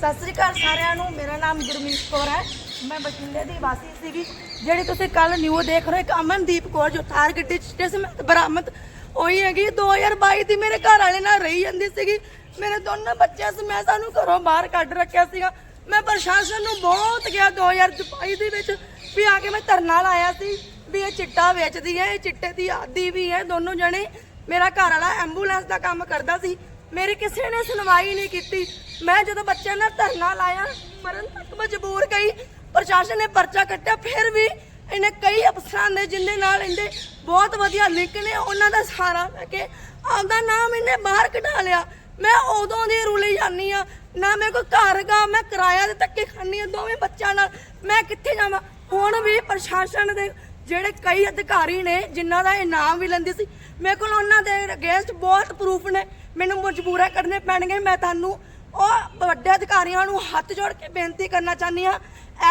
ਸਤਿ ਸ੍ਰੀ ਅਕਾਲ ਸਾਰਿਆਂ ਨੂੰ, ਮੇਰਾ ਨਾਮ ਗੁਰਮੀਤ ਕੌਰ ਹੈ। ਮੈਂ ਬਠਿੰਡੇ ਦੀ ਵਾਸੀ ਸੀਗੀ, ਜਿਹੜੀ ਤੁਸੀਂ ਕੱਲ ਨਿਊ ਦੇਖ ਰਹੇ ਹੋ, ਇੱਕ ਅਮਨਦੀਪ ਕੌਰ ਜੋ ਥਾਰ ਗੱਡੀ ਚ ਬਰਾਮਦ ਹੋਈ ਹੈਗੀ। 2022 ਦੀ ਮੇਰੇ ਘਰ ਵਾਲੇ ਨਾਲ ਰਹੀ ਜਾਂਦੀ ਸੀਗੀ। ਮੇਰੇ ਦੋਨੋਂ ਬੱਚਿਆਂ ਸਮੇਤ ਸਾਨੂੰ ਘਰੋਂ ਬਾਹਰ ਕੱਢ ਰੱਖਿਆ ਸੀਗਾ। ਮੈਂ ਪ੍ਰਸ਼ਾਸਨ ਨੂੰ ਬਹੁਤ ਗਿਆ 2022 ਦੇ ਵਿੱਚ ਵੀ ਆ ਕੇ ਮੈਂ ਧਰਨਾ ਲਾਇਆ ਸੀ, ਵੀ ਇਹ ਚਿੱਟਾ ਵੇਚਦੀ ਹੈ, ਇਹ ਚਿੱਟੇ ਦੀ ਆਦੀ ਵੀ ਹੈ। ਦੋਨੋਂ ਜਣੇ ਮੇਰਾ ਘਰ ਵਾਲਾ ਐਂਬੂਲੈਂਸ ਦਾ ਕੰਮ ਕਰਦਾ ਸੀ। ਮੇਰੀ ਕਿਸੇ ਨੇ ਸੁਣਵਾਈ ਨਹੀਂ ਕੀਤੀ। ਮੈਂ ਜਦੋਂ ਬੱਚਿਆਂ ਨਾਲ ਧਰਨਾ ਲਾਇਆ, ਮਰਨ ਤੱਕ ਮਜਬੂਰ ਗਈ। ਪ੍ਰਸ਼ਾਸਨ ਨੇ ਪਰਚਾ ਕੱਟਿਆ, ਫਿਰ ਵੀ ਇਹਨੇ ਕਈ ਅਫਸਰਾਂ ਦੇ ਜਿੰਨੇ ਨਾਲ ਇਹਦੇ ਬਹੁਤ ਵਧੀਆ ਲਿੰਕ ਨੇ, ਉਹਨਾਂ ਦਾ ਸਹਾਰਾ ਲੈ ਕੇ ਆਪਦਾ ਨਾਮ ਇਹਨੇ ਬਾਹਰ ਕਢਾ ਲਿਆ। ਮੈਂ ਉਦੋਂ ਦੀ ਰੁਲੀ ਜਾਂਦੀ ਆ ਨਾ ਮੇਰੇ ਕੋਲ ਘਰ ਗਾ ਮੈਂ ਕਿਰਾਇਆ ਦੇ ਧੱਕੇ ਖਾਂਦੀ ਆ ਦੋਵੇਂ ਬੱਚਿਆਂ ਨਾਲ, ਮੈਂ ਕਿੱਥੇ ਜਾਵਾਂ? ਹੁਣ ਵੀ ਪ੍ਰਸ਼ਾਸਨ ਦੇ ਜਿਹੜੇ ਕਈ ਅਧਿਕਾਰੀ ਨੇ, ਜਿਨ੍ਹਾਂ ਦਾ ਇਨਾਮ ਵੀ ਲੈਂਦੀ ਸੀ, ਮੇਰੇ ਕੋਲ ਉਹਨਾਂ ਦੇ ਅਗੇਂਸਟ ਬਹੁਤ ਪ੍ਰੂਫ ਨੇ। ਮੈਨੂੰ ਮਜਬੂਰਾ ਕਰਨੇ ਪੈਣਗੇ ਮੈਂ ਤੁਹਾਨੂੰ ਉਹ ਵੱਡੇ ਅਧਿਕਾਰੀਆਂ ਨੂੰ ਹੱਥ ਜੋੜ ਕੇ ਬੇਨਤੀ ਕਰਨਾ ਚਾਹੁੰਦੀ ਆ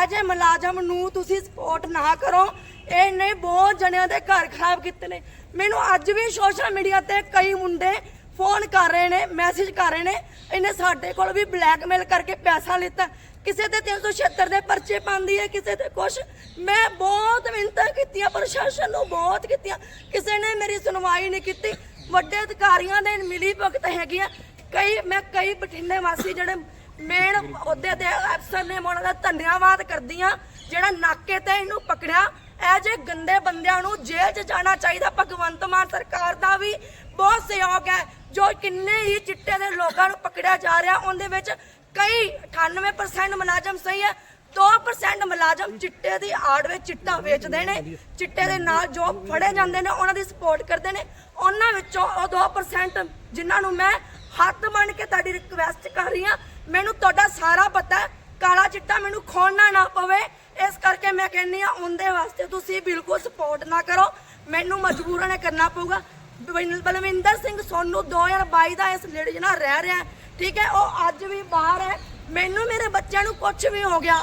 ਐਜ ਮੁਲਾਜ਼ਮ ਨੂੰ ਤੁਸੀਂ ਸਪੋਰਟ ਨਾ ਕਰੋ, ਇਹਨੇ ਬਹੁਤ ਜਣਿਆਂ ਦੇ ਘਰ ਖਰਾਬ ਕੀਤੇ ਨੇ। ਮੈਨੂੰ ਅੱਜ ਵੀ ਸੋਸ਼ਲ ਮੀਡੀਆ ਤੇ ਕਈ ਮੁੰਡੇ ਫੋਨ ਕਰ ਰਹੇ ਨੇ ਮੈਸੇਜ ਕਰ ਰਹੇ ਨੇ, ਇਹਨੇ ਸਾਡੇ ਕੋਲ ਵੀ ਬਲੈਕਮੇਲ ਕਰਕੇ ਪੈਸਾ ਲਿੱਤਾ। ਕਿਸੇ ਤੇ 376 ਦੇ ਪਰਚੇ ਪਾਉਂਦੀ ਹੈ, ਕਿਸੇ ਤੇ ਕੁਛ। ਮੈਂ ਬਹੁਤ ਮਿਹਨਤਾਂ ਕੀਤੀਆਂ, ਪ੍ਰਸ਼ਾਸਨ ਨੂੰ ਬਹੁਤ ਕੀਤੀਆਂ। ਕਿਸੇ ਨੇ ਮੇਰੀ ਸੁਣਵਾਈ ਨਹੀਂ ਕੀਤੀ। ਵੱਡੇ ਅਧਿਕਾਰੀਆਂ ਦੇ ਮਿਲੀ ਭਗਤ ਹੈਗੀ ਆ ਕਈ, ਮੈਂ ਕਈ ਬਠਿੰਡੇ ਵਾਸੀ ਜਿਹੜੇ ਮੇਨ ਅਹੁਦੇ ਦੇ ਅਫਸਰ ਨੇ ਮੈਂ ਉਹਨਾਂ ਦਾ ਧੰਨਵਾਦ ਕਰਦੀ ਆ ਜਿਹੜਾ ਨਾਕੇ ਤੇ ਇਹਨੂੰ ਪਕੜਿਆ। ਇਹ ਜੇ ਗੰਦੇ ਬੰਦਿਆਂ ਨੂੰ ਜੇਲ੍ਹ 'ਚ ਜਾਣਾ ਚਾਹੀਦਾ, ਭਗਵੰਤ ਮਾਨ ਸਰਕਾਰ ਦਾ ਵੀ ਬਹੁਤ ਸਹਿਯੋਗ ਹੈ, ਜੋ ਕਿੰਨੇ ਹੀ ਚਿੱਟੇ ਦੇ ਲੋਕਾਂ ਨੂੰ ਪਕੜਿਆ ਜਾ ਰਿਹਾ, ਉਹਦੇ ਵਿੱਚ ਕਈ 98% ਮੁਲਾਜ਼ਮ ਸਹੀ ਹੈ 2% ਮੁਲਾਜ਼ਮ ਚਿੱਟੇ ਦੀ ਆੜ ਵਿੱਚ ਚਿੱਟਾ ਵੇਚਦੇ ਨੇ, ਚਿੱਟੇ ਦੇ ਨਾਲ ਜੋ ਫੜੇ ਜਾਂਦੇ ਨੇ, ਉਹਨਾਂ ਦੀ ਸਪੋਰਟ ਕਰਦੇ ਨੇ, ਉਹਨਾਂ ਵਿੱਚੋਂ ਉਹ 2% ਜਿਨ੍ਹਾਂ ਨੂੰ ਮੈਂ ਹੱਥ ਬਣ ਕੇ ਤੁਹਾਡੀ ਰਿਕਵੈਸਟ ਕਰ ਰਹੀ ਹਾਂ। ਮੈਨੂੰ ਤੁਹਾਡਾ ਸਾਰਾ ਪਤਾ ਕਾਲਾ ਚਿੱਟਾ ਮੈਨੂੰ ਖੋਣਾ ਨਾ ਪਵੇ। ਇਸ ਕਰਕੇ ਮੈਂ ਕਹਿੰਨੀ ਆ ਉਹਦੇ ਵਾਸਤੇ ਤੁਸੀਂ ਬਿਲਕੁਲ ਸਪੋਰਟ ਨਾ ਕਰੋ। ਮੈਨੂੰ ਮਜਬੂਰਨ ਕਰਨਾ ਪਊਗਾ। ਬਲਵਿੰਦਰ ਸਿੰਘ ਸੋਨੂ 2022 ਦਾ ਇਸ ਲੇਡੀ ਨਾਲ ਰਹਿ ਰਿਹਾ ਠੀਕ ਹੈ, ਉਹ ਅੱਜ ਵੀ ਬਾਹਰ ਹੈ। ਮੈਨੂੰ ਮੇਰੇ ਬੱਚਿਆਂ ਨੂੰ ਕੁਝ ਵੀ ਹੋ ਗਿਆ,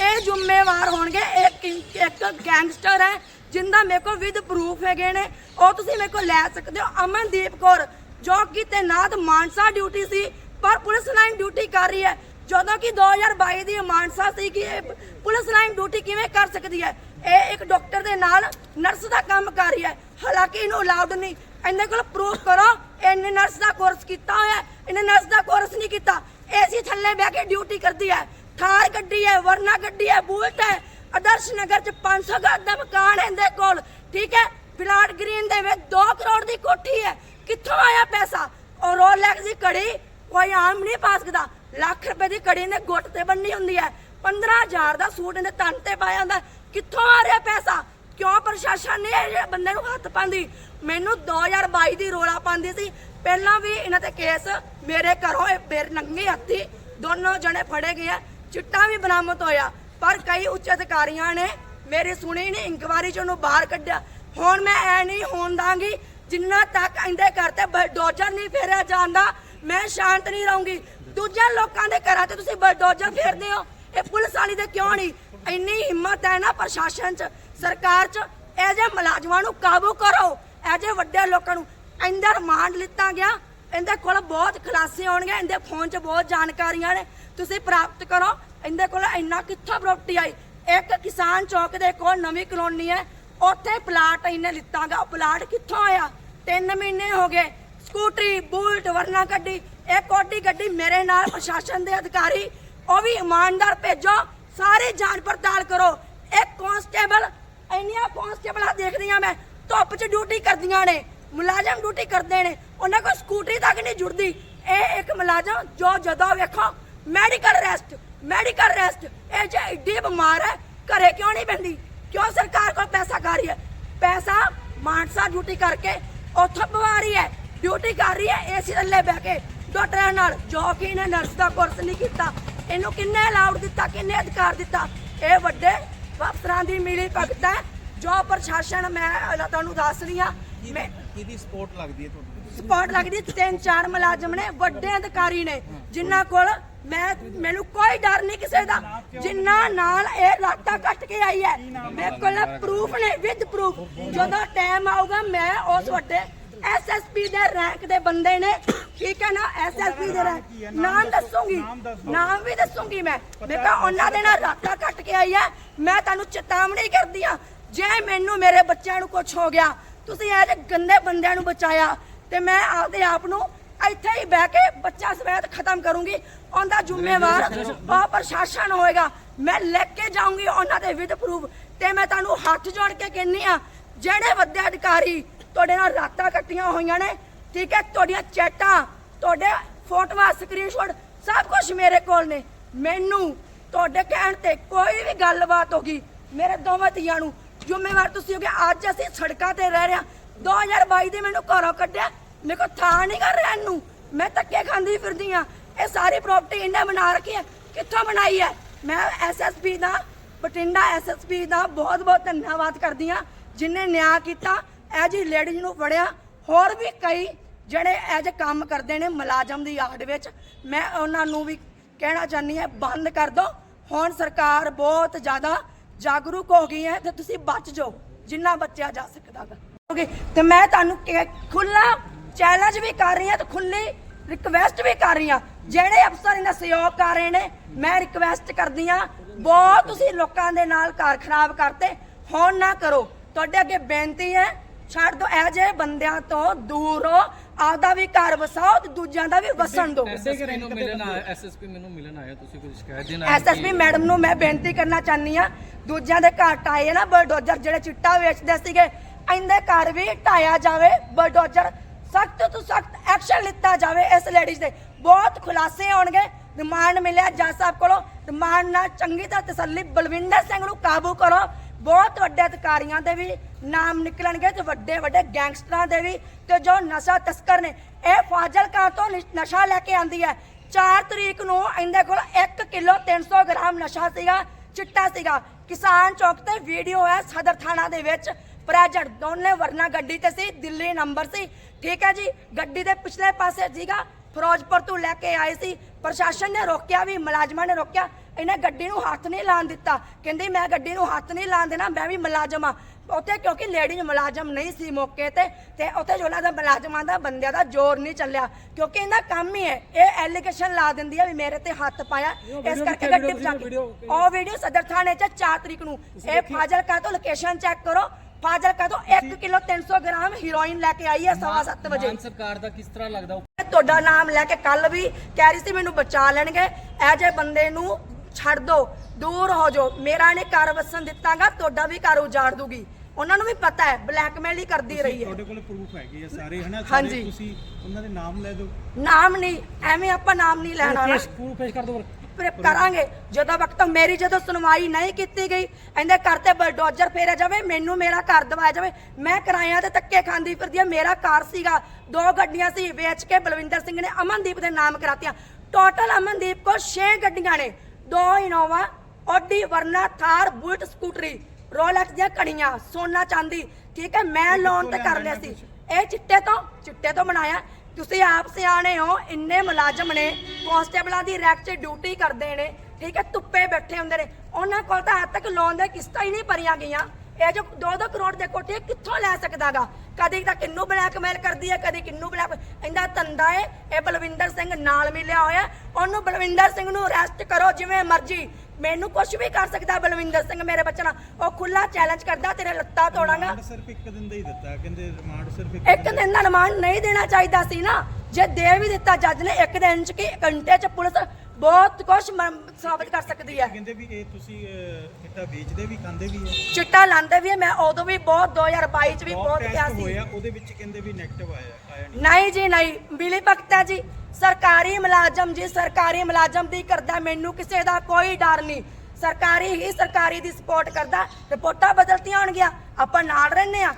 ਇਹ ਜ਼ਿੰਮੇਵਾਰ ਹੋਣਗੇ। ਇਹ ਇੱਕ ਗੈਂਗਸਟਰ ਹੈ, ਜਿੰਦਾ ਮੇਰੇ ਕੋਲ ਵਿਦ ਪ੍ਰੂਫ ਹੈਗੇ ਨੇ। ਉਹ ਤੁਸੀਂ ਮੇਰੇ ਕੋਲ ਲੈ ਸਕਦੇ ਹੋ। ਅਮਨਦੀਪ ਕੌਰ ਜੋ ਕਿ ਤੈਨਾਤ ਮਾਨਸਾ ਡਿਊਟੀ ਸੀ, ਪਰ ਪੁਲਿਸ ਲਾਈਨ ਡਿਊਟੀ ਕਰ ਰਹੀ ਹੈ। ਜਦੋਂ ਕਿ 2022 ਦੀ ਮਾਨਸਾ ਸੀ ਕਿ ਇਹ ਪੁਲਿਸ ਲਾਈਨ ਡਿਊਟੀ ਕਿਵੇਂ ਕਰ ਸਕਦੀ ਹੈ, ਇਹ ਇੱਕ ਡਾਕਟਰ ਦੇ ਨਾਲ ਨਰਸ ਦਾ ਕੰਮ ਕਰ ਰਹੀ ਹੈ। ਹਾਲਾਂਕਿ ਇਹਨੂੰ ਅਲਾਉਡ ਨਹੀਂ। ਇਹਦੇ ਕੋਲ ਪ੍ਰੂਫ ਕਰੋ, ਇਹਨੇ ਨਰਸ ਦਾ ਕੋਰਸ ਕੀਤਾ ਹੋਇਆ, ਇਹਨੇ ਨਰਸ ਦਾ ਕੋਰਸ ਨਹੀਂ ਕੀਤਾ। ਏਸੀ ਥੱਲੇ ਬਹਿ ਕੇ ਡਿਊਟੀ ਕਰਦੀ ਹੈ। ਥਾਰ ਗੱਡੀ ਹੈ, ਵਰਨਾ ਗੱਡੀ ਹੈ, ਬੁਲਟ ਹੈ। ਆਦਰਸ਼ ਨਗਰ ਚ 500 ਗਜ ਦਾ ਮਕਾਨ ਹੈ ਇਹਦੇ ਕੋਲ। ਠੀਕ ਹੈ ਵਿਰਾਟ ਗ੍ਰੀਨ ਦੇ ਵਿੱਚ 2 ਕਰੋੜ ਦੀ ਕੋਠੀ ਹੈ। ਕਿੱਥੋਂ ਆਇਆ ਪੈਸਾ? ਔਰ ਰੋਲੈਕਸ ਦੀ ਘੜੀ ਕੋਈ ਆਮ ਨਹੀਂ ਪਾ ਸਕਦਾ। ਲੱਖ ਰੁਪਏ ਦੀ ਘੜੀ ਨੇ ਗੁੱਟ ਤੇ ਬੰਨੀ ਹੁੰਦੀ ਹੈ। 15000 ਦਾ ਸੂਟ ਇਹਨੇ ਤਨ ਤੇ ਪਾਇਆ ਹੁੰਦਾ ਕਿੱਥੋਂ ਆ ਰਿਹਾ ਪੈਸਾ? ਕਿਉਂ ਪ੍ਰਸ਼ਾਸਨ ਨੇ ਇਹ ਬੰਦੇ ਨੂੰ ਹੱਥ ਪਾਉਂਦੀ? ਮੈਨੂੰ 2022 ਦੀ ਰੋਲਾ ਪਾਉਂਦੀ ਸੀ। ਪਹਿਲਾਂ ਵੀ ਇਹਨਾਂ ਤੇ ਕੇਸ ਮੇਰੇ ਘਰੋਂ ਇਹ ਬੇਰ ਨੰਗੇ ਹੱਥੀ ਦੋਨੋਂ ਜਣੇ ਫੜੇ ਗਏ ਚਿੱਟਾ ਵੀ ਬਰਾਮਦ ਹੋਇਆ। ਪਰ ਕਈ ਉੱਚ ਅਧਿਕਾਰੀਆਂ ਨੇ ਮੇਰੀ ਸੁਣੀ ਨਹੀਂ ਇਨਕੁਆਰੀ ਚ ਉਹਨੂੰ ਬਾਹਰ ਕੱਢਿਆ। ਹੁਣ ਮੈਂ ਐ ਨਹੀਂ ਹੋਣ ਦਾਂਗੀ ਜਿੰਨਾ ਤੱਕ ਇਹਦੇ ਘਰ ਤੇ ਬਲਡੋਜ਼ਰ ਨਹੀਂ ਫੇਰਿਆ ਜਾਂਦਾ ਮੈਂ ਸ਼ਾਂਤ ਨਹੀਂ ਰਹੂੰਗੀ। ਦੂਜੇ ਲੋਕਾਂ ਦੇ ਘਰਾਂ ਤੇ ਤੁਸੀਂ ਬਲਡੋਜ਼ਰ ਫੇਰਦੇ ਹੋ, ਇਹ ਪੁਲਿਸ ਵਾਲੀ ਦੇ ਕਿਉਂ ਨਹੀਂ? ਇੰਨੀ ਹਿੰਮਤ ਹੈ ਨਾ ਪ੍ਰਸ਼ਾਸਨ ਚ, ਸਰਕਾਰ ਚ, ਇਹ ਜੇ ਮੁਲਾਜ਼ਮਾਂ ਨੂੰ ਕਾਬੂ ਕਰੋ, ਇਹ ਜੇ ਵੱਡੇ ਲੋਕਾਂ ਨੂੰ। ਇਹਦਾ ਰਿਮਾਂਡ ਲਿੱਤਾ ਗਿਆ, ਇਹਦੇ ਕੋਲ ਬਹੁਤ ਖੁਲਾਸੇ ਹੋਣਗੇ, ਇਹਦੇ ਫੋਨ 'ਚ ਬਹੁਤ ਜਾਣਕਾਰੀਆਂ ਨੇ। ਤੁਸੀਂ ਪ੍ਰਾਪਤ ਕਰੋ, ਇਹਦੇ ਕੋਲ ਇੰਨਾ ਕਿੱਥੋਂ ਪ੍ਰਾਪਰਟੀ ਆਈ? ਇੱਕ ਕਿਸਾਨ ਚੌਕ ਦੇ ਕੋਲ ਨਵੀਂ ਕਲੋਨੀ ਹੈ ਉੱਥੇ ਪਲਾਟ ਇਹਨੇ ਲਿੱਤਾਗਾ। ਉਹ ਪਲਾਟ ਕਿੱਥੋਂ ਆਇਆ? 3 ਮਹੀਨੇ ਹੋ ਗਏ। ਸਕੂਟਰੀ, ਬੁਲਟ, ਵਰਨਾ ਗੱਡੀ, ਇਹ ਕੋਟੀ ਗੱਡੀ ਮੇਰੇ ਨਾਲ ਪ੍ਰਸ਼ਾਸਨ ਦੇ ਅਧਿਕਾਰੀ, ਉਹ ਵੀ ਇਮਾਨਦਾਰ ਭੇਜੋ। ਸਾਰੀ ਜਾਂਚ ਪੜਤਾਲ ਕਰੋ। ਇੱਕ ਕਾਂਸਟੇਬਲ ਇੰਨੀਆਂ ਕਾਂਸਟੇਬਲਾਂ ਦੇਖ ਰਹੀਆਂ ਮੈਂ, ਧੁੱਪ 'ਚ ਡਿਊਟੀ ਕਰਦੀਆਂ ਨੇ, ਮੁਲਾਜ਼ਮ ਡਿਊਟੀ ਕਰਦੇ ਨੇ। ਉਹਨਾਂ ਕੋਲ ਸਕੂਟਰੀ ਤੱਕ ਨਹੀਂ ਜੁੜਦੀ। ਇਹ ਇੱਕ ਮੁਲਾਜ਼ਮ ਜੋ ਜਦੋਂ ਵੇਖੋ, ਮੈਡੀਕਲ ਰੈਸਟ ਮੈਡੀਕਲ ਰੈਸਟ ਇਹ ਜੇ ਇੱਡੀ ਬਿਮਾਰ ਹੈ, ਘਰੇ ਕਿਉਂ ਨਹੀਂ ਪੈਂਦੀ ਕਿਉਂ ਸਰਕਾਰ ਕੋਲ ਪੈਸਾ ਖਾ ਰਹੀ ਹੈ? ਪੈਸਾ ਮਾਨਸਾ ਡਿਊਟੀ ਕਰਕੇ ਉੱਥੋਂ ਪਵਾ ਰਹੀ ਹੈ। ਡਿਊਟੀ ਕਰ ਰਹੀ ਹੈ ਏਸੀ ਥੱਲੇ ਬਹਿ ਕੇ। ਡਾਕਟਰਾਂ ਨਾਲ ਜੋ ਕਿ ਇਹਨੇ ਨਰਸ ਦਾ ਕੋਰਸ ਨਹੀਂ ਕੀਤਾ। ਇਹਨੂੰ ਕਿੰਨੇ ਅਲਾਉਡ ਦਿੱਤਾ ਕਿੰਨੇ ਅਧਿਕਾਰ ਦਿੱਤਾ? ਇਹ ਵੱਡੇ ਅਫਸਰਾਂ ਦੀ ਮਿਲੀ ਭਗਤ ਹੈ। ਜੋ ਪ੍ਰਸ਼ਾਸਨ ਮੈਂ ਤੁਹਾਨੂੰ ਦੱਸ ਰਹੀ ਹਾਂ। ਮੈਂ ਕਿਹਦੀ ਸਪੋਰਟ ਲੱਗਦੀ ਹੈ ਤੁਹਾਨੂੰ ਸਪੌਟ ਲੱਗਦੀ ਤਿੰਨ ਚਾਰ ਮੁਲਾਜ਼ਮ ਨੇ ਵੱਡੇ ਅਧਿਕਾਰੀ ਨੇ। ਜਿਨ੍ਹਾਂ ਕੋਲ ਮੈਂ ਮੈਨੂੰ ਕੋਈ ਡਰ ਨਹੀਂ ਕਿਸੇ ਦਾ। ਜਿਨ੍ਹਾਂ ਨਾਲ ਇਹ ਰਾਤਾ ਕੱਟ ਕੇ ਆਈ ਹੈ, ਮੇਰੇ ਕੋਲ ਪ੍ਰੂਫ ਨੇ ਵਿਦ ਪ੍ਰੂਫ ਜਦੋਂ ਟਾਈਮ ਆਊਗਾ, ਮੈਂ ਉਸ ਵੱਡੇ ਐਸਐਸਪੀ ਦੇ ਰੈਂਕ ਦੇ ਬੰਦੇ ਨੇ, ਠੀਕ ਹੈ ਨਾ ਐਸਐਸਪੀ ਦੇ ਰੈਂਕ ਨਾਮ ਦੱਸੂਗੀ, ਨਾਮ ਵੀ ਦੱਸੂਗੀ ਮੈਂ। ਮੈਂ ਕਿਹਾ ਉਹਨਾਂ ਦੇ ਨਾਲ ਰਾਤਾ ਕੱਟ ਕੇ ਆਈ ਹੈ, ਮੈਂ ਤੁਹਾਨੂੰ ਚੇਤਾਵਨੀ ਕਰਦੀ ਆ ਜੇ ਮੈਨੂੰ ਮੇਰੇ ਬੱਚਿਆਂ ਨੂੰ ਕੁਝ ਹੋ ਗਿਆ, ਤੁਸੀਂ ਇਹ ਗੰਦੇ ਬੰਦਿਆਂ ਨੂੰ ਬਚਾਇਆ, ਤੇ ਮੈਂ ਆਪਦੇ ਆਪ ਨੂੰ ਇੱਥੇ ਹੀ ਬਹਿ ਕੇ ਬੱਚਾ ਸਮੇਤ ਖਤਮ ਕਰੂੰਗੀ। ਉਹਦਾ ਜ਼ਿੰਮੇਵਾਰ ਉਹ ਪ੍ਰਸ਼ਾਸਨ ਹੋਏਗਾ। ਮੈਂ ਲੈ ਕੇ ਜਾਊਂਗੀ ਉਹਨਾਂ ਦੇ ਵਿਦ ਪ੍ਰੂਫ ਤੇ ਮੈਂ ਤੁਹਾਨੂੰ ਹੱਥ ਜੋੜ ਕੇ ਕਹਿੰਨੀ ਆ ਜਿਹੜੇ ਵੱਡੇ ਅਧਿਕਾਰੀ ਤੁਹਾਡੇ ਨਾਲ ਰਾਤਾਂ ਕੱਟੀਆਂ ਹੋਈਆਂ ਨੇ ਠੀਕ ਹੈ ਤੁਹਾਡੀਆਂ ਚੈਟਾਂ ਤੁਹਾਡੇ ਫੋਟੋਆਂ ਸਕਰੀਨਸ਼ਾਟ ਸਭ ਕੁਝ ਮੇਰੇ ਕੋਲ ਨੇ। ਮੈਨੂੰ ਤੁਹਾਡੇ ਕਹਿਣ ਤੇ ਕੋਈ ਵੀ ਗੱਲਬਾਤ ਹੋਗੀ ਮੇਰੇ ਦੋਵਾਂ ਧੀਆਂ ਨੂੰ ਜ਼ਿੰਮੇਵਾਰ ਤੁਸੀਂ ਹੋਗੇ ਅੱਜ ਅਸੀਂ ਸੜਕਾਂ ਤੇ ਰਹਿ ਰਹੇ ਹਾਂ। 2022 ਦੇ ਮੈਨੂੰ ਘਰੋਂ ਕੱਢਿਆ ਮੇਰੇ ਕੋਲ ਥਾਂ ਨਹੀਂ ਕਰ ਰਿਹਾ ਇਹਨੂੰ। ਮੈਂ ਧੱਕੇ ਖਾਂਦੀ ਫਿਰਦੀ ਆ। ਇਹ ਸਾਰੀ ਪ੍ਰਾਪਰਟੀ ਇਹਨੇ ਬਣਾ ਰੱਖੀ ਹੈ। ਕਿੱਥੋਂ ਬਣਾਈ ਹੈ? ਮੈਂ ਐਸਐਸਪੀ ਦਾ, ਬਠਿੰਡਾ ਐਸਐਸਪੀ ਦਾ ਬਹੁਤ ਬਹੁਤ ਧੰਨਵਾਦ ਕਰਦੀ ਆ। ਜਿਨੇ ਨਿਆਂ ਕੀਤਾ, ਇਹ ਜੀ ਲੇਡੀਜ਼ ਨੂੰ ਫੜਿਆ। ਹੋਰ ਵੀ ਕਈ ਜਿਹੜੇ ਇਹ ਜਿਹੇ ਕੰਮ ਕਰਦੇ ਨੇ ਮੁਲਾਜ਼ਮ ਦੀ ਆੜ ਵਿੱਚ। ਮੈਂ ਉਹਨਾਂ ਨੂੰ ਵੀ ਕਹਿਣਾ ਚਾਹੁੰਦੀ ਹਾਂ, ਬੰਦ ਕਰ ਦਿਓ ਹੁਣ ਸਰਕਾਰ ਬਹੁਤ ਜ਼ਿਆਦਾ ਜਾਗਰੂਕ ਹੋ ਗਈ ਹੈ ਤੇ ਤੁਸੀਂ ਬਚ ਜਾਓ। ਜਿੰਨਾ ਬਚਿਆ ਜਾ ਸਕਦਾ ਗਾ। ਤੇ ਮੈਂ ਤੁਹਾਨੂੰ ਖੁੱਲਾ ਚੈਲੰਜ ਵੀ ਕਰ ਰਹੀ ਹਾਂ ਤੇ ਖੁੱਲੀ ਰਿਕਵੈਸਟ ਵੀ ਕਰ ਰਹੀ ਹਾਂ ਜਿਹੜੇ ਅਫਸਰ ਇਹਨਾਂ ਸਹਿਯੋਗ ਕਰ ਰਹੇ ਨੇ ਮੈਂ ਰਿਕਵੈਸਟ ਕਰਦੀ ਹਾਂ ਬਹੁਤ ਤੁਸੀਂ ਲੋਕਾਂ ਦੇ ਨਾਲ ਘਰ ਖਰਾਬ ਕਰਤੇ ਹੁਣ ਨਾ ਕਰੋ। ਤੁਹਾਡੇ ਅੱਗੇ ਬੇਨਤੀ ਹੈ ਛੱਡ ਦੋ ਇਹ ਜਿਹੇ ਬੰਦਿਆਂ ਤੋਂ ਦੂਰ ਹੋ ਆਪਦਾ ਵੀ ਘਰ ਵਸਾਓ ਤੇ ਦੂਜਿਆਂ ਦਾ ਵੀ ਵਸਣ ਦਿਓ ਐਸਐਸਪੀ ਨੂੰ ਮਿਲਣ ਆਇਆ ਐਸਐਸਪੀ ਮੈਨੂੰ ਮਿਲਣ ਆਇਆ ਤੁਸੀਂ ਕੋਈ ਸ਼ਿਕਾਇਤ ਦੇਣ ਆਏ ਐਸਐਸਪੀ ਮੈਡਮ ਨੂੰ ਮੈਂ ਬੇਨਤੀ ਕਰਨਾ ਚਾਹਨੀ ਆ ਦੂਜਿਆਂ ਦੇ ਘਰ ਟਾਏ ਨਾ ਬਲਡੋਜ਼ਰ ਜਿਹੜੇ ਚਿੱਟਾ ਵੇਚਦੇ ਸੀਗੇ ਇਹਦੇ ਘਰ ਵੀ ਢਾਇਆ ਜਾਵੇ ਬਲਡੋਜ਼ਰ ਸਖਤ ਤੋਂ ਸਖਤ ਐਕਸ਼ਨ ਲਿੱਤਾ ਜਾਵੇ ਇਸ ਲੇਡੀਜ਼ ਦੇ। ਬਹੁਤ ਖੁਲਾਸੇ ਹੋਣਗੇ। ਰਿਮਾਂਡ ਮਿਲਿਆ ਜੱਜ ਸਾਹਿਬ ਕੋਲੋਂ। ਰਿਮਾਂਡ ਨਾਲ ਚੰਗੀ ਤਰ੍ਹਾਂ ਤਸੱਲੀ ਬਲਵਿੰਦਰ ਸਿੰਘ ਨੂੰ ਕਾਬੂ ਕਰੋ। ਬਹੁਤ ਵੱਡੇ ਅਧਿਕਾਰੀਆਂ ਦੇ ਵੀ ਨਾਮ ਨਿਕਲਣਗੇ ਤੇ ਵੱਡੇ ਵੱਡੇ ਗੈਂਗਸਟਰਾਂ ਦੇ ਵੀ। ਤੇ ਜੋ ਨਸ਼ਾ ਤਸਕਰ ਨੇ, ਇਹ ਫਾਜ਼ਿਲਕਾ ਤੋਂ ਨਸ਼ਾ ਲੈ ਕੇ ਆਂਦੀ ਹੈ। 4 ਤਰੀਕ ਨੂੰ ਇਹਦੇ ਕੋਲ 1 ਕਿਲੋ 300 ਗ੍ਰਾਮ ਨਸ਼ਾ ਸੀਗਾ, ਚਿੱਟਾ ਸੀਗਾ। ਕਿਸਾਨ ਚੌਕ ਤੇ ਵੀਡੀਓ ਹੈ ਸਦਰ ਥਾਣਾ ਦੇ ਵਿੱਚ। ਪ੍ਰੈਜੈਂਟ ਦੋਨੇ ਵਰਨਾ ਗੱਡੀ ਤੇ ਸੀ ਦਿੱਲੀ ਨੰਬਰ ਸੀ। ਠੀਕ ਹੈ ਜੀ ਗੱਡੀ ਦੇ ਪਿਛਲੇ ਪਾਸੇ ਸੀਗਾ ਫਿਰੋਜ਼ਪੁਰ ਤੋਂ ਲੈ ਕੇ ਆਏ ਸੀ। ਪ੍ਰਸ਼ਾਸਨ ਨੇ ਰੋਕਿਆ ਵੀ ਮੁਲਾਜ਼ਮਾਂ ਨੇ ਰੋਕਿਆ। ਇਹਨੇ ਗੱਡੀ ਨੂੰ ਹੱਥ ਨਹੀਂ ਲਾਣ ਦਿੱਤਾ। ਕਹਿੰਦੀ ਮੈਂ ਗੱਡੀ ਨੂੰ ਹੱਥ ਨਹੀਂ ਲਾਣ ਦੇਣਾ ਮੈਂ ਵੀ ਮੁਲਾਜ਼ਮ ਆ ਉੱਥੇ ਕਿਉਂਕਿ ਲੇਡੀ ਮੁਲਾਜ਼ਮ ਨਹੀਂ ਸੀ ਮੌਕੇ ਤੇ ਤੇ ਉੱਥੇ ਜੋ ਉਹਨਾਂ ਦਾ ਮੁਲਾਜ਼ਮਾਂ ਦਾ ਬੰਦਿਆਂ ਦਾ ਜ਼ੋਰ ਨਹੀਂ ਚੱਲਿਆ। ਕਿਉਂਕਿ ਇਹਦਾ ਕੰਮ ਹੀ ਹੈ ਇਹ ਐਲੀਗੇਸ਼ਨ ਲਾ ਦਿੰਦੀ ਹੈ ਵੀ ਮੇਰੇ ਤੇ ਹੱਥ ਪਾਇਆ। ਇਸ ਕਰਕੇ ਗੱਡੀ ਕੇ ਉਹ ਵੀਡੀਓ ਸਦਰ ਥਾਣੇ 'ਚ 4 ਤਰੀਕ ਨੂੰ। ਇਹ ਫਾਜ਼ਿਲਕਾ ਤੋਂ ਲੋਕੇਸ਼ਨ ਚੈੱਕ ਕਰੋ। ਫਾਜ਼ਿਲਕਾ ਤੋਂ 1 ਕਿਲੋ 300 ਗ੍ਰਾਮ ਹੀਰੋਇਨ ਲੈ ਕੇ ਆਈ ਹੈ ਸਵਾ ਸੱਤ ਵਜੇ। ਮਾਨ ਸਰਕਾਰ ਦਾ ਕਿਸ ਤਰ੍ਹਾਂ ਲੱਗਦਾ? ਮੈਂ ਤੁਹਾਡਾ ਨਾਮ ਲੈ ਕੇ ਕੱਲ ਵੀ ਕਹਿ ਰਹੀ ਸੀ ਮੈਨੂੰ ਬਚਾ ਲੈਣਗੇ। ਇਹ ਜੇ ਬੰਦੇ ਨੂੰ ਛੱਡ ਦੋ ਦੂਰ ਹੋ ਜਾਓ। ਮੇਰਾ ਨੇ ਘਰ ਵਸਣ ਦਿੱਤਾਗਾ ਤੁਹਾਡਾ ਵੀ ਘਰ ਉਜਾੜ ਦੂਗੀ। ਉਹਨਾਂ ਨੂੰ ਵੀ ਪਤਾ ਹੈ ਬਲੈਕਮੇਲ ਹੀ ਕਰਦੀ ਰਹੀ ਹੈ। ਤੁਹਾਡੇ ਕੋਲ ਪ੍ਰੂਫ ਹੈਗੇ ਆ ਸਾਰੇ ਹਨਾ। ਸਾਰੇ ਤੁਸੀਂ ਉਹਨਾਂ ਦੇ ਨਾਮ ਲੈ ਦਿਓ। ਨਾਮ ਨਹੀਂ ਐਵੇਂ ਆਪਾਂ ਨਾਮ ਨਹੀਂ ਲੈਣਾ ਨਾ ਪੂਰ ਪੇਸ਼ ਕਰ ਦੋ ਫਿਰ ਕਰਾਂਗੇ। ਜਦੋਂ ਵਕਤ ਮੇਰੀ ਜਦੋਂ ਸੁਣਵਾਈ ਨਹੀਂ ਕੀਤੀ ਗਈ ਇਹਦੇ ਘਰ ਤੇ ਬਲਡੋਜ਼ਰ ਫੇਰਿਆ ਜਾਵੇ ਮੈਨੂੰ ਮੇਰਾ ਘਰ ਦਵਾਇਆ ਜਾਵੇ। ਮੈਂ ਕਿਰਾਇਆ ਤੇ ਧੱਕੇ ਖਾਂਦੀ ਫਿਰਦੀ ਆ ਮੇਰਾ ਘਰ ਸੀਗਾ ਦੋ ਗੱਡੀਆਂ ਸੀ ਵੇਚ ਕੇ ਬਲਵਿੰਦਰ ਸਿੰਘ ਨੇ ਅਮਨਦੀਪ ਦੇ ਨਾਮ ਕਰਾਤੀਆਂ। ਟੋਟਲ ਅਮਨਦੀਪ ਕੋਲ 6 ਗੱਡੀਆਂ ਨੇ ਦੋ Innova Audi Verna Thar Bullet scooty Rolex ਦੀਆਂ ਕੜੀਆਂ ਸੋਨਾ ਚਾਂਦੀ। ਠੀਕ ਹੈ ਮੈਂ ਲੋਨ ਤੇ ਕਰ ਲਿਆ ਸੀ। ਇਹ ਚਿੱਟੇ ਤੋਂ ਚਿੱਟੇ ਤੋਂ ਬਣਾਇਆ। ਤੁਸੀਂ ਆਪ ਸਿਆਣੇ ਹੋ, ਇੰਨੇ ਮੁਲਾਜ਼ਮ ਨੇ, ਕਾਂਸਟੇਬਲਾਂ ਦੀ ਰੈਕ 'ਚ ਡਿਊਟੀ ਕਰਦੇ ਨੇ, ਠੀਕ ਹੈ, ਧੁੱਪੇ ਬੈਠੇ ਹੁੰਦੇ ਨੇ। ਉਹਨਾਂ ਕੋਲ ਤਾਂ ਹੱਦ ਤੱਕ ਲੋਨ ਦੇ ਕਿਸ਼ਤਾਂ ਹੀ ਨਹੀਂ ਭਰੀਆਂ ਗਈਆਂ। ਇਹ ਜੋ 2-2 ਕਰੋੜ ਦੇ ਕੋਠੇ ਕਿੱਥੋਂ ਲੈ ਸਕਦਾਗਾ? ਕਦੇ ਤਾਂ ਕਿੰਨੂੰ ਬਲੈਕਮੇਲ ਕਰਦੀ ਹੈ, ਕਦੇ ਕਿੰਨੂੰ ਬਲੈਕ ਇਹਦਾ ਧੰਦਾ ਹੈ ਇਹ ਬਲਵਿੰਦਰ ਸਿੰਘ ਨਾਲ ਮਿਲਿਆ ਹੋਇਆ। ਉਹਨੂੰ ਬਲਵਿੰਦਰ ਸਿੰਘ ਨੂੰ ਅਰੈਸਟ ਕਰੋ, ਜਿਵੇਂ ਮਰਜ਼ੀ। ਮੈਨੂੰ ਕੁਝ ਵੀ ਕਰ ਸਕਦਾ ਬਲਵਿੰਦਰ ਸਿੰਘ ਮੇਰੇ ਬੱਚੇ ਨਾਲ। ਉਹ ਖੁੱਲਾ ਚੈਲੰਜ ਕਰਦਾ ਤੇਰੇ ਲੱਤਾਂ ਤੋੜਾਂਗਾ। ਸਿਰਫ ਇੱਕ ਦਿਨ ਦਾ ਹੀ ਦਿੱਤਾ। ਕਹਿੰਦੇ ਰਿਮਾਂਡ ਸਿਰਫ ਇੱਕ ਇੱਕ ਦਿਨ ਦਾ ਰਿਮਾਂਡ ਨਹੀਂ ਦੇਣਾ ਚਾਹੀਦਾ ਸੀ ਨਾ। ਜੇ ਦੇ ਵੀ ਦਿੱਤਾ ਜੱਜ ਨੇ ਇੱਕ ਦਿਨ ਚ ਕਿ ਘੰਟੇ ਚ ਪੁਲਿਸ ਬਹੁਤ ਕੁਝ ਸਾਬਤ ਕਰ ਸਕਦੀ ਹੈ। ਕਹਿੰਦੇ ਵੀ ਇਹ ਤੁਸੀਂ ਇੱਟਾਂ ਵੇਚਦੇ ਵੀ ਖਾਂਦੇ ਵੀ ਹੈ। ਚਿੱਟਾ ਲਾਂਦੇ ਵੀ ਹੈ, ਮੈਂ ਉਦੋਂ ਵੀ ਬਹੁਤ 2022 ਚ ਵੀ ਬਹੁਤ ਕਿਹਾ ਸੀ। ਹੋਇਆ ਉਹਦੇ ਵਿੱਚ ਕਹਿੰਦੇ ਵੀ 네ਗੇਟਿਵ ਆਇਆ ਆਇਆ ਨਹੀਂ। ਨਹੀਂ ਜੀ ਨਹੀਂ। ਮਿਲੀ ਭਗਤਾ ਜੀ। ਸਰਕਾਰੀ ਮੁਲਾਜ਼ਮ ਜੀ ਸਰਕਾਰੀ ਮੁਲਾਜ਼ਮ ਦੀ ਕਰਦਾ ਮੈਨੂੰ ਕਿਸੇ ਦਾ ਕੋਈ ਡਰ ਨਹੀਂ। ਸਰਕਾਰੀ ਹੀ ਸਰਕਾਰੀ ਦੀ ਸਪੋਰਟ ਕਰਦਾ ਰਿਪੋਰਟਾਂ ਬਦਲਤੀਆਂ ਹੋਣਗੀਆਂ ਆਪਾਂ ਨਾਲ ਰਹਿੰਦੇ ਆ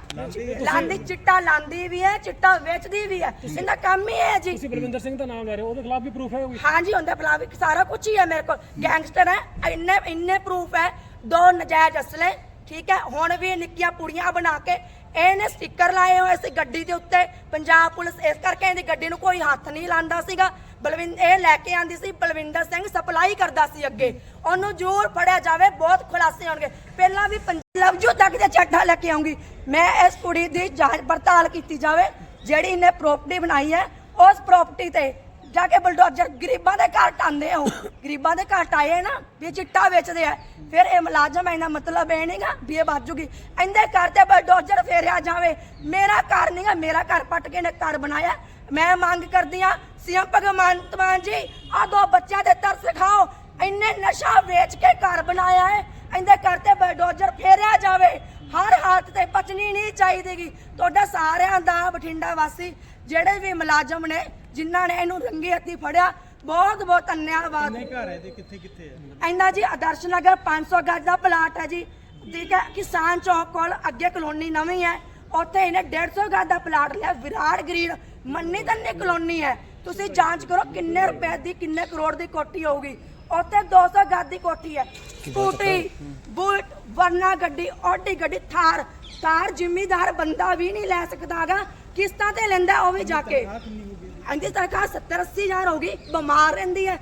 ਲਾਂਦੀ ਚਿੱਟਾ ਲਾਂਦੀ ਵੀ ਹੈ ਚਿੱਟਾ ਵੇਚਦੀ ਵੀ ਹੈ ਇਹਦਾ ਕੰਮ ਹੀ ਹੈ ਜੀ। ਤੁਸੀਂ ਬਲਵਿੰਦਰ ਸਿੰਘ ਦਾ ਨਾਮ ਲੈ ਰਹੇ ਹੋ ਉਹਦੇ ਖਿਲਾਫ ਵੀ ਪ੍ਰੂਫ ਹੈ ਕੋਈ ਹਾਂਜੀ ਹੁੰਦਾ ਫਲਾਵੀ ਸਾਰਾ ਕੁਝ ਹੀ ਹੈ ਮੇਰੇ ਕੋਲ। ਗੈਂਗਸਟਰ ਹੈ ਇੰਨੇ ਇੰਨੇ ਪ੍ਰੂਫ ਹੈ ਦੋ ਨਜਾਇਜ਼ ਅਸਲੇ ਠੀਕ ਹੈ ਹੁਣ ਵੀ ਨਿੱਕੀਆਂ ਪੁੜੀਆਂ ਬਣਾ ਕੇ ਇਹਨੇ ਸਟicker ਲਾਏ ਹੋਏ ਸੀ ਗੱਡੀ ਦੇ ਉੱਤੇ। ਪੰਜਾਬ ਪੁਲਿਸ ਇਸ ਕਰਕੇ ਇਹਦੀ ਗੱਡੀ ਨੂੰ ਕੋਈ ਹੱਥ ਨਹੀਂ ਲਾਂਦਾ ਸੀਗਾ। ਬਲਵਿੰਦ ਇਹ ਲੈ ਕੇ ਆਂਦੀ ਸੀ, ਬਲਵਿੰਦਰ ਸਿੰਘ ਸਪਲਾਈ ਕਰਦਾ ਸੀ ਅੱਗੇ। ਉਹਨੂੰ ਜ਼ਰੂਰ ਫੜਿਆ ਜਾਵੇ, ਬਹੁਤ ਖੁਲਾਸੇ ਹੋਣਗੇ। ਪਹਿਲਾਂ ਵੀ ਲਵਜੂ ਤੱਕ ਦੇ ਚੱਠਾ ਲੈ ਕੇ ਆਉਂਗੀ। ਮੈਂ ਇਸ ਕੁੜੀ ਦੀ ਜਾਂਚ ਪੜਤਾਲ ਕੀਤੀ ਜਾਵੇ, ਜਿਹੜੀ ਇਹਨੇ ਪ੍ਰਾਪਰਟੀ ਬਣਾਈ ਹੈ, ਉਸ ਪ੍ਰਾਪਰਟੀ ਤੇ ਜਾ ਕੇ ਬਲਡੋਜ਼ਰ ਗਰੀਬਾਂ ਦੇ ਘਰ ਟਾਂਦੇ ਹੋ ਗਰੀਬਾਂ ਦੇ ਘਰ ਟਾਏ ਨਾ, ਵੀ ਚਿੱਟਾ ਵੇਚਦੇ ਆ। ਫਿਰ ਇਹ ਮੁਲਾਜ਼ਮ ਇਹਨਾਂ ਮਤਲਬ ਇਹ ਨਹੀਂਗਾ ਵੀ ਇਹ ਬਾਜੂਗੀ ਇਹਦੇ ਘਰ ਤੇ ਬਲਡੋਜ਼ਰ ਫੇਰਿਆ ਜਾਵੇ। ਮੇਰਾ ਘਰ ਨਹੀਂਗਾ ਮੇਰਾ ਘਰ ਪੱਟ ਕੇ ਇਹਨੇ ਘਰ ਬਣਾਇਆ। ਮੈਂ ਮੰਗ ਕਰਦੀ ਆ ਸੀਐਮ ਭਗਵੰਤ ਮਾਨ ਜੀ ਆ ਦੋ ਬੱਚਿਆਂ ਦੇ ਤਰਸ ਖਾਓ ਇੰਨੇ ਨਸ਼ਾ ਵੇਚ ਕੇ ਘਰ ਬਣਾਇਆ ਹੈ। ਇਹਦੇ ਘਰ ਤੇ ਬਲਡੋਜ਼ਰ ਫੇਰਿਆ ਜਾਵੇ ਹਰ ਹਾਲਤ ਤੇ ਬਚਣੀ ਨਹੀਂ ਚਾਹੀਦੀਗੀ। ਤੁਹਾਡਾ ਸਾਰਿਆਂ ਦਾ ਬਠਿੰਡਾ ਵਾਸੀ ਜਿਹੜੇ ਵੀ ਮੁਲਾਜ਼ਮ ਨੇ ਜਿਨ੍ਹਾਂ ਨੇ ਇਹਨੂੰ ਰੰਗੀ ਹੱਥੀ ਫੜਿਆ ਬਹੁਤ ਬਹੁਤ ਧੰਨਵਾਦ। ਕਿੰਨੇ ਘਰ ਹੈ ਇਹਦੇ? ਕਿੱਥੇ ਕਿੱਥੇ ਹੈ ਇੰਨਾ ਜੀ ਆਦਰਸ਼ ਨਗਰ 500 ਗਜ ਦਾ ਪਲਾਟ ਹੈ ਜੀ। ਠੀਕ ਹੈ ਕਿਸਾਨ ਚੌਕ ਕੋਲ ਅੱਗੇ ਕਲੋਨੀ ਨਵੀਂ ਹੈ। ਉੱਥੇ ਇਹਨੇ 150 ਗਜ ਦਾ ਪਲਾਟ ਲਿਆ। ਵਿਰਾੜ ਗ੍ਰੀਨ ਮੰਨੀ ਤੰਨੀ ਕਲੋਨੀ ਹੈ। ਤੁਸੀਂ ਜਾਂਚ ਕਰੋ ਕਿੰਨੇ ਰੁਪਏ ਦੀ ਕਿੰਨੇ ਕਰੋੜ ਦੀ ਕੋਠੀ ਹੋਊਗੀ। ਉੱਥੇ 200 ਗਜ ਦੀ ਕੋਠੀ ਹੈ। ਸਕੂਟੀ ਬੁਲਟ ਵਰਨਾ ਗੱਡੀ ਆਡੀ ਗੱਡੀ ਥਾਰ। ਥਾਰ ਜ਼ਿਮੀਦਾਰ ਬੰਦਾ ਵੀ ਨਹੀਂ ਲੈ ਸਕਦਾਗਾ। ਕਿਸ਼ਤਾਂ ਤੇ ਲੈਂਦਾ ਉਹ ਵੀ ਜਾ ਕੇ। ਹੋ ਗਈ ਅੰਦੀ ਤਨਖਾਹ 70 80 ਹਜ਼ਾਰ ਹੋਗੀ ਬਿਮਾਰ ਰਹਿੰਦੀ ਹੈ।